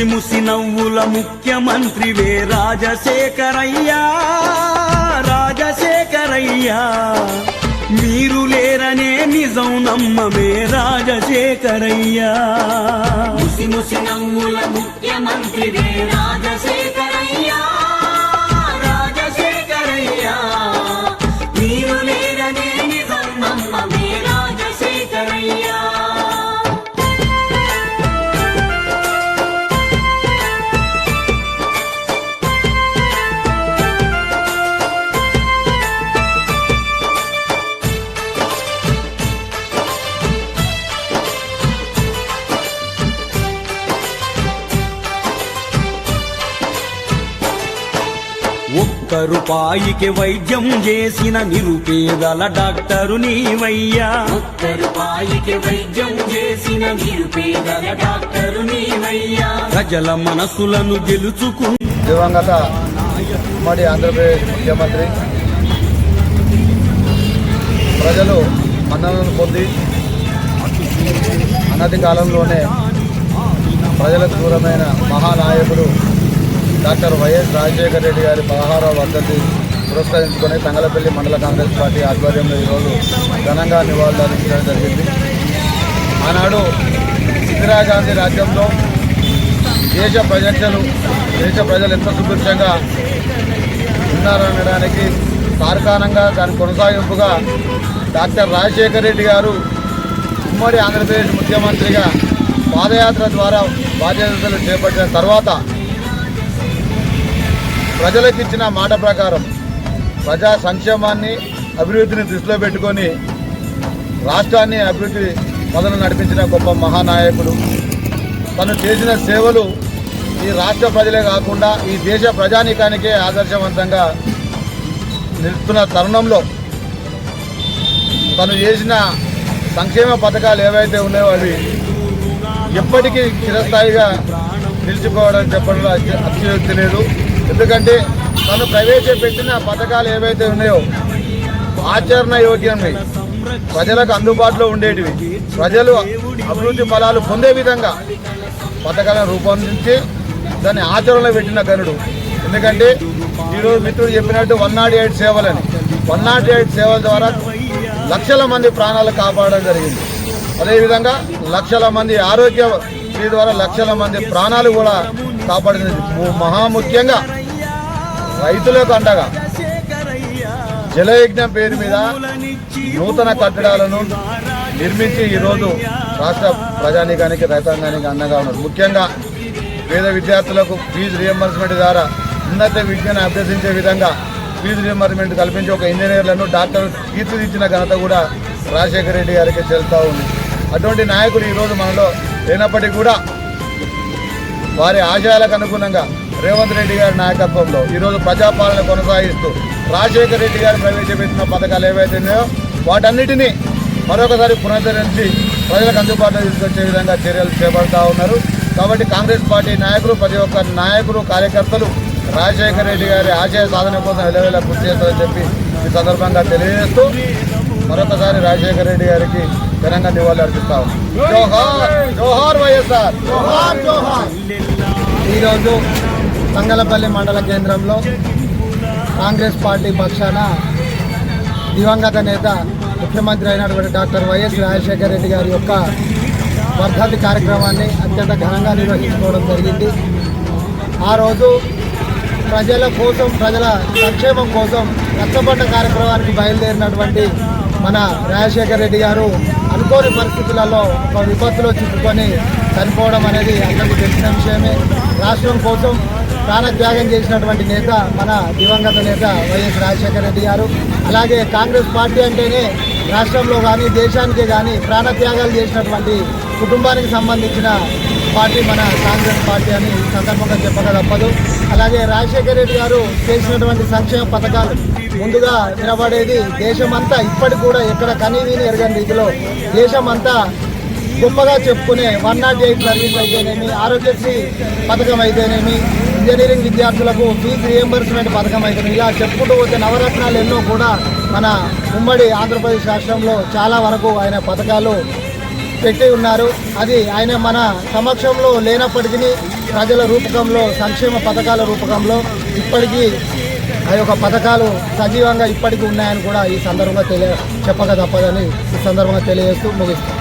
ముసిముసి నవ్వుల ముఖ్యమంత్రి వే రాజశేఖరయ్యా రాజశేఖరయ్యా. మీరు లేరనే నిజం నమ్మమే రాజశేఖరయ్యా. ముసి ముసి నవ్వుల ముఖ్యమంత్రివే రాజశేఖరయ్యా రాజశేఖరయ్యా. మీరు లేరనే నిజం నమ్మమే రాజశేఖరయ్యా. ఒక్క రూపాయికి వైద్యం చేసిన నిరుపేదల డాక్టరు నీవయ్యా. ఒక్క రూపాయికి వైద్యం చేసిన నిరుపేదల డాక్టరు నీవయ్యా. ప్రజల మనసులను గెలుచుకు దివంగత ఉమ్మడి ఆంధ్రప్రదేశ్ ముఖ్యమంత్రి ప్రజలు మన్ననలు పొంది అన్నతి కాలంలోనే ప్రజలకు దూరమైన మహానాయకుడు డాక్టర్ వైఎస్ రాజశేఖర రెడ్డి గారి పదహారవ వర్ధంతి పురస్కరించుకొని తంగలపల్లి మండల కాంగ్రెస్ పార్టీ ఆధ్వర్యంలో ఈరోజు ఘనంగా నివాళులు అర్పించడం జరిగింది. ఆనాడు ఇందిరాగాంధీ రాజ్యంలో దేశ ప్రజలు దేశ ప్రజలు ఎంత సుభిక్షంగా ఉన్నారనడానికి తార్కాణంగా దాని కొనసాగింపుగా డాక్టర్ రాజశేఖర రెడ్డి గారు ఉమ్మడి ఆంధ్రప్రదేశ్ ముఖ్యమంత్రిగా పాదయాత్ర ద్వారా బాధ్యతలు చేపట్టిన తర్వాత ప్రజలకు ఇచ్చిన మాట ప్రకారం ప్రజా సంక్షేమాన్ని అభివృద్ధిని దృష్టిలో పెట్టుకొని రాష్ట్రాన్ని అభివృద్ధి మొదలు నడిపించిన గొప్ప మహానాయకుడు. తను చేసిన సేవలు ఈ రాష్ట్ర ప్రజలే కాకుండా ఈ దేశ ప్రజానీకానికే ఆదర్శవంతంగా నిలుస్తున్న తరుణంలో తను చేసిన సంక్షేమ పథకాలు ఏవైతే ఉన్నాయో అవి ఎప్పటికీ చిరస్థాయిగా నిలిచిపోవడం చెప్పడంలో అత్యుక్తి లేదు. ఎందుకంటే తను ప్రవేశపెట్టిన పథకాలు ఏవైతే ఉన్నాయో ఆచరణ యోగ్యమే. ప్రజలకు అందుబాటులో ఉండేటివి. ప్రజలు అభివృద్ధి ఫలాలు పొందే విధంగా పథకాలను రూపొందించి దాన్ని ఆచరణలో పెట్టిన గనుడు ఎందుకంటే ఈరోజు మిత్రుడు చెప్పినట్టు వన్ నాట్ ఎయిట్ సేవలని. వన్ నాట్ ఎయిట్ సేవల ద్వారా లక్షల మంది ప్రాణాలు కాపాడడం జరిగింది. అదేవిధంగా లక్షల మంది ఆరోగ్య శ్రీ ద్వారా లక్షల మంది ప్రాణాలు కూడా కాపాడింది మహా మహాముఖ్యంగా రైతులకు అండగా. జలయజ్ఞం పేరు మీద నూతన కట్టడాలను నిర్మించి ఈరోజు రాష్ట్ర ప్రజానీకానికి రైతాంగానికి అండగా ఉన్నారు. ముఖ్యంగా పేద విద్యార్థులకు ఫీజు రియంబర్స్మెంట్ ద్వారా ఉన్నత విద్యను అభ్యసించే విధంగా ఫీజు రియంబర్స్మెంట్ కల్పించి ఒక ఇంజనీర్లను డాక్టర్ తీర్చిదిద్దిన ఘనత కూడా రాజశేఖర రెడ్డి గారికి చెల్తా ఉంది. అటువంటి నాయకుడు ఈరోజు మనలో లేనప్పటికీ కూడా వారి ఆశయాలకు అనుగుణంగా రేవంత్ రెడ్డి గారి నాయకత్వంలో ఈరోజు ప్రజాపాలన కొనసాగిస్తూ రాజశేఖర రెడ్డి గారు ప్రవేశపెట్టిన పథకాలు ఏవైతే ఉన్నాయో వాటన్నిటినీ మరొకసారి పునరుద్ధరించి ప్రజలకు అందుబాటులో తీసుకొచ్చే విధంగా చర్యలు చేపడతా ఉన్నారు. కాబట్టి కాంగ్రెస్ పార్టీ నాయకులు ప్రతి ఒక్క నాయకులు కార్యకర్తలు రాజశేఖర రెడ్డి గారి ఆశయ సాధన కోసం ఎలవేళ కృషి చేస్తారని చెప్పి ఈ సందర్భంగా తెలియజేస్తూ మరొకసారి రాజశేఖర రెడ్డి గారికి ఘనంగా నివాళులు అర్పిస్తా ఉన్నాం. జోహార్ జోహార్ వైఎస్ఆర్. ఈరోజు తంగలపల్లి మండల కేంద్రంలో కాంగ్రెస్ పార్టీ పక్షాన దివంగత నేత ముఖ్యమంత్రి అయినటువంటి డాక్టర్ వైఎస్ రాజశేఖర రెడ్డి గారి యొక్క వర్ధంతి కార్యక్రమాన్ని అత్యంత ఘనంగా నిర్వహించుకోవడం జరిగింది. ఆ రోజు ప్రజల కోసం ప్రజల సంక్షేమం కోసం కష్టపడ్డ కార్యక్రమానికి బయలుదేరినటువంటి మన రాజశేఖర రెడ్డి గారు అనుకోని పరిస్థితులలో ఒక విపత్తులో చిక్కుకొని చనిపోవడం అనేది అందరికీ తెలిసిన విషయమే. రాష్ట్రం కోసం ప్రాణత్యాగం చేసినటువంటి నేత మన దివంగత నేత వైఎస్ రాజశేఖర రెడ్డి గారు. అలాగే కాంగ్రెస్ పార్టీ అంటేనే రాష్ట్రంలో కానీ దేశానికి కానీ ప్రాణత్యాగాలు చేసినటువంటి కుటుంబానికి సంబంధించిన పార్టీ మన కాంగ్రెస్ పార్టీ అని ఈ సందర్భంగా చెప్పక తప్పదు. అలాగే రాజశేఖర రెడ్డి గారు చేసినటువంటి సంక్షేమ పథకాలు ముందుగా నిలబడేది దేశమంతా ఇప్పటికి కూడా ఎక్కడ కనీవీని ఎరగని రీతిలో దేశమంతా గొప్పగా చెప్పుకునే వన్ నాట్ ఎయిట్ సర్వీస్ అయితేనేమి ఆరోగ్యశ్రీ పథకం అయితేనేమి ఇంజనీరింగ్ విద్యార్థులకు ఫీజు రియంబర్స్మెంట్ పథకం అవుతుంది ఇలా చెప్పుకుంటూ పోతే నవరత్నాలు ఎన్నో కూడా మన ఉమ్మడి ఆంధ్రప్రదేశ్ రాష్ట్రంలో చాలా వరకు ఆయన పథకాలు పెట్టి ఉన్నారు. అది ఆయన మన సమక్షంలో లేనప్పటికీ ప్రజల రూపకంలో సంక్షేమ పథకాల రూపకంలో ఇప్పటికీ ఆ యొక్క పథకాలు సజీవంగా ఇప్పటికీ ఉన్నాయని కూడా ఈ సందర్భంగా తెలియ చెప్పక తప్పదని ఈ సందర్భంగా తెలియజేస్తూ ముగిస్తాం